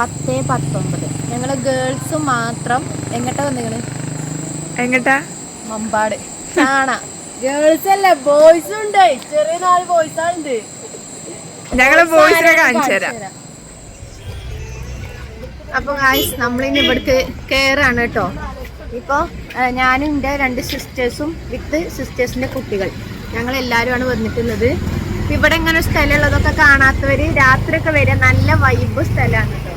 പത്ത് പത്തൊമ്പത്. ഞങ്ങൾ ഗേൾസ് മാത്രം എങ്ങോട്ടാ വന്നിങ്ങൾ എങ്ങട്ടാ? മമ്പാട്. കാണാ. ഗേൾസ് അല്ല? ബോയ്സ് ഉണ്ട്. ചെറിയ നാല് ബോയ്സ് ഉണ്ട്. ഞങ്ങൾ ബോയ്സിനെ കാണിച്ചു തരാം. അപ്പൊ ഗായ്സ് നമ്മളിനി ഇവിടേക്ക് കയറാണ് കേട്ടോ. ഇപ്പൊ ഞാനും എന്റെ രണ്ട് സിസ്റ്റേഴ്സും വിത്ത് സിസ്റ്റേഴ്സിന്റെ കുട്ടികൾ. ഞങ്ങൾ എല്ലാവരുമാണ് വന്നിട്ടുള്ളത്. ഇവിടെ ഇങ്ങനെ സ്ഥലമുള്ളതൊക്കെ കാണാത്തവര് രാത്രിയൊക്കെ വരിക നല്ല വൈബ് സ്ഥലമാണ് കേട്ടോ.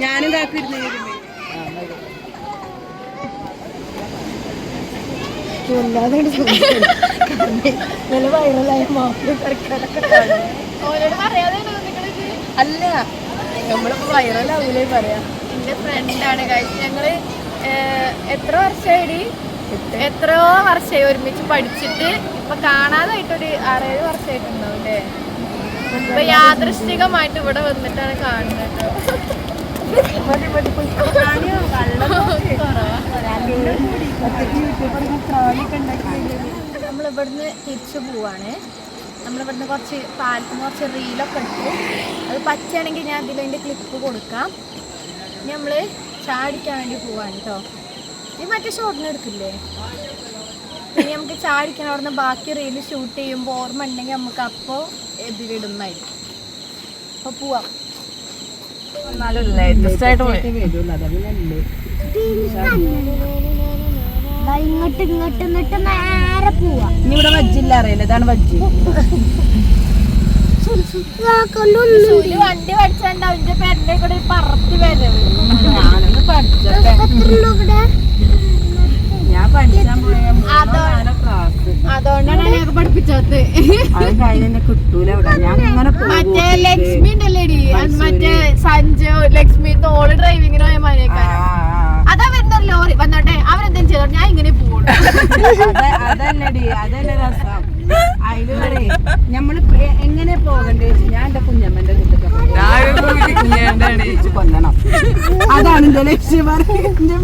ഞാനും കാക്കിരുന്നു പറയാതെ അല്ല നമ്മളിപ്പോ വൈറലാവൂലേ പറയാ. എന്റെ ഫ്രണ്ടാണ് കഴിച്ച് ഞങ്ങൾ എത്ര വർഷമായി എത്രയോ വർഷമായി ഒരുമിച്ച് പഠിച്ചിട്ട് ഇപ്പൊ കാണാതായിട്ടൊരു ആറേഴ് വർഷമായിട്ടുണ്ടാവും അല്ലേ? ഇപ്പൊ യാദൃശ്ചികമായിട്ട് ഇവിടെ വന്നിട്ടാണ് കാണുന്നത് കേട്ടോ. നമ്മളിവിടുന്ന് തിരിച്ചു പോവാണ്. നമ്മളിവിടുന്ന് കുറച്ച് പാലത്തിന് കുറച്ച് റീലൊക്കെ എടുത്തു. അത് പറ്റുകയാണെങ്കിൽ ഞാൻ അതിലതിന്റെ ക്ലിപ്പ് കൊടുക്കാം. ഇനി നമ്മൾ ചാടിക്കാൻ വേണ്ടി പോവാണ് കേട്ടോ. ഈ മറ്റേ ഷോട്ടിന് എടുക്കില്ലേ? പിന്നെ നമുക്ക് ചാടിക്കണ അവിടുന്ന് ബാക്കി റീൽ ഷൂട്ട് ചെയ്യുമ്പോൾ ഓർമ്മ ഉണ്ടെങ്കിൽ നമുക്ക് അപ്പോൾ ഇതിലിടുന്നതായിരിക്കും അപ്പോൾ പോവാം. ഇങ്ങോട്ട് ഇങ്ങോട്ട് എന്നിട്ട് നേരെ പോവാ. ഇനി ഇവിടെ വജ്ജില്ല അറിയില്ല ഇതാണ് വജ്ജി വണ്ടി പഠിച്ചാൽ അവന്റെ പേരുടെ കൂടെ പറത്തി വരവ്. ഞാനൊന്ന് പഠിച്ചോട്ടെ ഇവിടെ ഞാൻ പഠിച്ചാൻ പോയ അതോ- ക്ലാസ് അതുകൊണ്ടാണ് ഞങ്ങൾക്ക് പഠിപ്പിച്ചത് അത് കഴിഞ്ഞ് എന്നെ കിട്ടൂല അവിടെ ഞാൻ ഇങ്ങനെ മറ്റേ ലക്ഷ്മി ഉണ്ടല്ലേടി? അത് മറ്റേ സഞ്ജു ലക്ഷ്മി തോൾ ഡ്രൈവിങ്ങിന് പോയ മതിയേക്കാരൻ അതാ വരുന്ന ലോറി? വന്നോട്ടെ അവരെന്തെങ്കിലും ചെയ്തോ? ഞാൻ ഇങ്ങനെ പോകും അതല്ലടി അതല്ല രസം. അതിൽ പറയേ നമ്മൾ എങ്ങനെ പോകണ്ടേ ഞാൻ എന്റെ കുഞ്ഞമ്മന്റെ കൊല്ലണം അതാണ് എന്റെ ലക്ഷ്യം ഞാൻ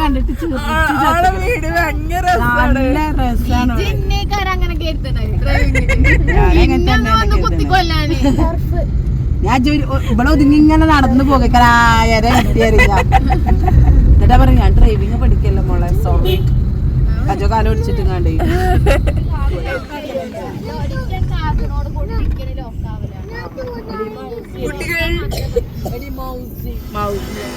കണ്ടിട്ട്. നല്ല രസാണ്. ഞാൻ ഇവിടെ ഒതുങ്ങി ഇങ്ങനെ നടന്നു പോകാ. ആയര കിട്ടിയറിയാം എന്നിട്ടാ പറയും ഞാൻ ഡ്രൈവിങ് പഠിക്കല്ലോ മോളെ? സോറി കജോ കാലം ഓടിച്ചിട്ട് കണ്ടേ. കുട്ടികൾ മൗസി ലോക്കാവലാണ്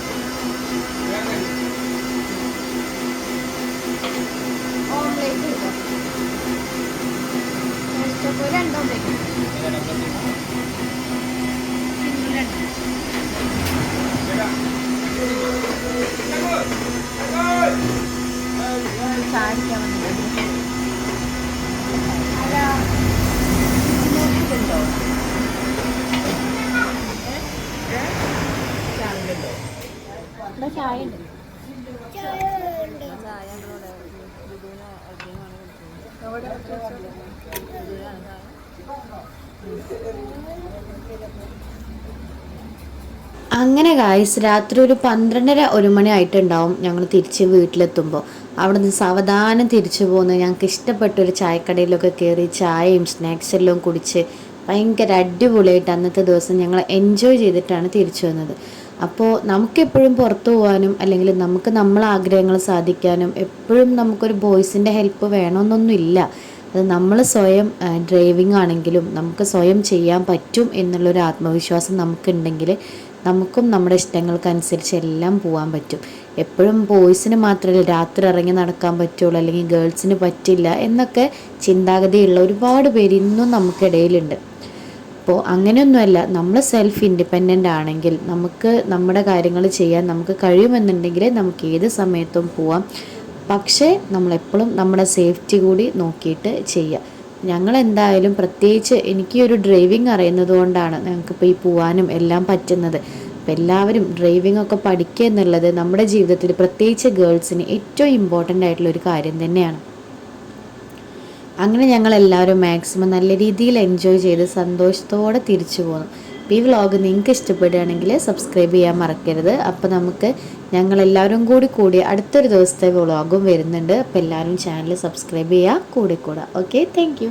ഓംലേറ്റ് കിട്ടോ രണ്ട് ഓംലേറ്റ് ചാടിക്കാൻ വന്നത് ഇവിടെ ചായ ഉണ്ട് അങ്ങനെ ഗായ്സ് രാത്രി ഒരു പന്ത്രണ്ടര ഒരു മണി ആയിട്ടുണ്ടാവും ഞങ്ങൾ തിരിച്ച് വീട്ടിലെത്തുമ്പോൾ അവിടെ നിന്ന് സാവധാനം തിരിച്ചു പോകുന്ന ഞങ്ങൾക്ക് ഇഷ്ടപ്പെട്ട ഒരു ചായക്കടയിലൊക്കെ കയറി ചായയും സ്നാക്സ് എല്ലാം കുടിച്ച് ഭയങ്കര അടിപൊളിയായിട്ട് അന്നത്തെ ദിവസം ഞങ്ങൾ എൻജോയ് ചെയ്തിട്ടാണ് തിരിച്ചു വന്നത്. അപ്പോൾ നമുക്കെപ്പോഴും പുറത്തു പോകാനും അല്ലെങ്കിൽ നമുക്ക് നമ്മളെ ആഗ്രഹങ്ങൾ സാധിക്കാനും എപ്പോഴും നമുക്കൊരു ബോയ്സിന്റെ ഹെൽപ്പ് വേണമെന്നൊന്നുമില്ല. അത് നമ്മൾ സ്വയം ഡ്രൈവിംഗ് ആണെങ്കിലും നമുക്ക് സ്വയം ചെയ്യാൻ പറ്റും എന്നുള്ളൊരു ആത്മവിശ്വാസം നമുക്കുണ്ടെങ്കിൽ നമുക്കും നമ്മുടെ ഇഷ്ടങ്ങൾക്കനുസരിച്ച് എല്ലാം പോകാൻ പറ്റും. എപ്പോഴും ബോയ്സിന് മാത്രമല്ല രാത്രി ഇറങ്ങി നടക്കാൻ പറ്റുള്ളൂ അല്ലെങ്കിൽ ഗേൾസിന് പറ്റില്ല എന്നൊക്കെ ചിന്താഗതിയുള്ള ഒരുപാട് പേര് ഇന്നും നമുക്കിടയിലുണ്ട്. അപ്പോൾ അങ്ങനെയൊന്നുമല്ല നമ്മൾ സെൽഫ് ഇൻഡിപെൻഡന്റ് ആണെങ്കിൽ നമുക്ക് നമ്മുടെ കാര്യങ്ങൾ ചെയ്യാൻ നമുക്ക് കഴിയുമെന്നുണ്ടെങ്കിൽ നമുക്ക് ഏത് സമയത്തും പോവാം. പക്ഷേ നമ്മളെപ്പോഴും നമ്മുടെ സേഫ്റ്റി കൂടി നോക്കിയിട്ട് ചെയ്യുക ഞങ്ങൾ എന്തായാലും പ്രത്യേകിച്ച് എനിക്ക് ഒരു ഡ്രൈവിംഗ് അറിയുന്നത് കൊണ്ടാണ് ഞങ്ങൾക്കിപ്പോൾ ഈ പോവാനും എല്ലാം പറ്റുന്നത്. അപ്പം എല്ലാവരും ഡ്രൈവിംഗ് ഒക്കെ പഠിക്കുക എന്നുള്ളത് നമ്മുടെ ജീവിതത്തിൽ പ്രത്യേകിച്ച് ഗേൾസിന് ഏറ്റവും ഇമ്പോർട്ടന്റ് ആയിട്ടുള്ള ഒരു കാര്യം തന്നെയാണ്. അങ്ങനെ ഞങ്ങൾ എല്ലാവരും മാക്സിമം നല്ല രീതിയിൽ എൻജോയ് ചെയ്ത് സന്തോഷത്തോടെ തിരിച്ചു അപ്പോൾ ഈ വ്ളോഗ് നിങ്ങൾക്ക് ഇഷ്ടപ്പെടുകയാണെങ്കിൽ സബ്സ്ക്രൈബ് ചെയ്യാൻ മറക്കരുത്. അപ്പോൾ നമുക്ക് ഞങ്ങളെല്ലാവരും കൂടി കൂടി അടുത്തൊരു ദിവസത്തെ വ്ളോഗും വരുന്നുണ്ട്. അപ്പോൾ എല്ലാവരും ചാനൽ സബ്സ്ക്രൈബ് ചെയ്യുക കൂടി കൂടാ ഓക്കെ താങ്ക്